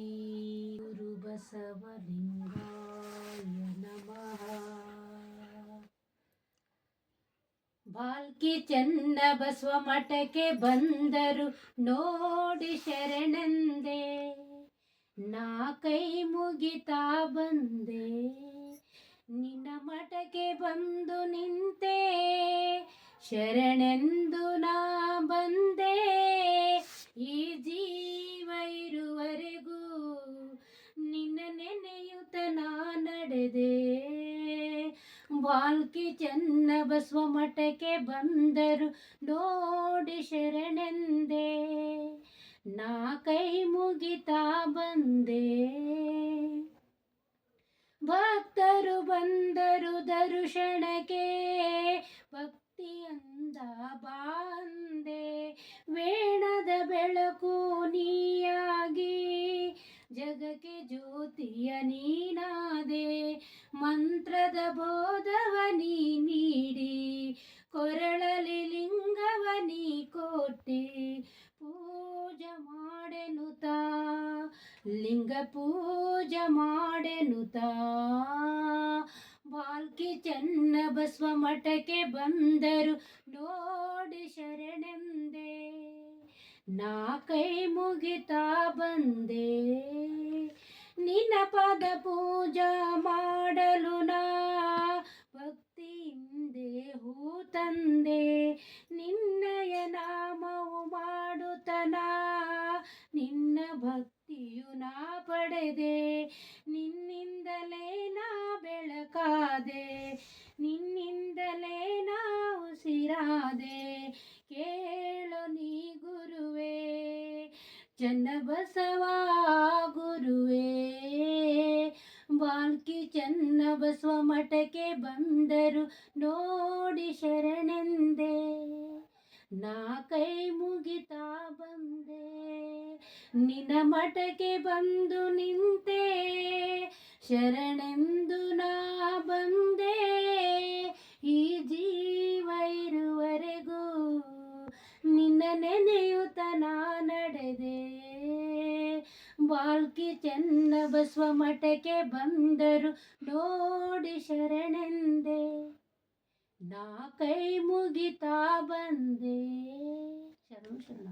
ಗುರು ಬಸವಲಿಂಗಾಯ ನಮಃ. ಬಾಲ್ಕಿ ಬಸವ ಮಠಕ್ಕೆ ಬಂದರು ನೋಡಿ ಶರಣಂದೆ. ನಾ ಕೈ ಮುಗಿತಾ ಬಂದೆ. ನಿನ್ನ ಮಠಕ್ಕೆ ಬಂದು ನಿಂತೆ. ಶರಣೆಂದು ನಾ ನಡೆದೆ? ಬಾಲ್ಕಿ ಚನ್ನ ಬಸವ ಮಠಕ್ಕೆ ಬಂದರು ನೋಡಿ ಶರಣೆಂದೆ. ನಾ ಕೈ ಮುಗಿತಾ ಬಂದೆ. ಭಕ್ತರು ಬಂದರು ದರ್ಶನಕ್ಕೆ. ಭಕ್ತಿಯಂದ ಬಾಂದೆ ಜ್ಯೋತಿಯ ನೀನಾದೆ, ಮಂತ್ರದ ಬೋಧವ ನೀ ನೀಡಿ, ಕೊರಳಲಿ ಲಿಂಗವ ನೀ ಕೊಟ್ಟಿ ಪೂಜ ಮಾಡೆನುತ ಲಿಂಗ ಪೂಜ ಮಾಡೆನುತ ಬಾಲ್ಕಿ ಚನ್ನ ಬಸ್ವ ಮಠಕ್ಕೆ ಬಂದರು, ನೋಡಿ ಶರಣೆಂದೆ, ನಾ ಕೈ ಮುಗಿತಾ ಬಂದೆ. ನಿನ್ನ ಪದ ಪೂಜಾ ಮಾಡಲು ನಾ ಭಕ್ತಿಯಿಂದೆ ಹೂ ತಂದೆ. ನಿನ್ನಯ ನಾಮವು ಮಾಡುತ್ತನ ನಿನ್ನ ಭಕ್ತಿಯು ನಾ ಪಡೆದೆ. ನಿನ್ನಿಂದಲೇ ನಾ ಬೆಳಕಾದೆ. ನಿನ್ನಿಂದಲೇ ನಾ ಉಸಿರಾದೆ. ಚನ್ನಬಸವ ಗುರುವೇ ಬಾಲ್ಕಿ ಚನ್ನಬಸವ ಮಠಕ್ಕೆ ಬಂದರು ನೋಡಿ ಶರಣೆಂದೆ. ನಾ ಕೈ ಮುಗಿತಾ ಬಂದೆ. ನಿನ್ನ ಮಠಕ್ಕೆ ಬಂದು ನಿಂತೆ. ಶರಣೆಂದು ನಾ ಬಂದೆ. ಈ ಜೀವ ಇರುವರೆಗೂ ನಿನ್ನ ನೆನೆಯುತ್ತ ನಾ ನಡೆದೆ ಬಾಲ್ಕಿ ಚನ್ನ ಬಸವ ಮಠಕ್ಕೆ ಬಂದರು. ನೋಡಿ ಶರಣೆಂದೆ ನಾ ಕೈ ಮುಗಿತಾ ಬಂದೆ. ಶರಣ ಶರಣ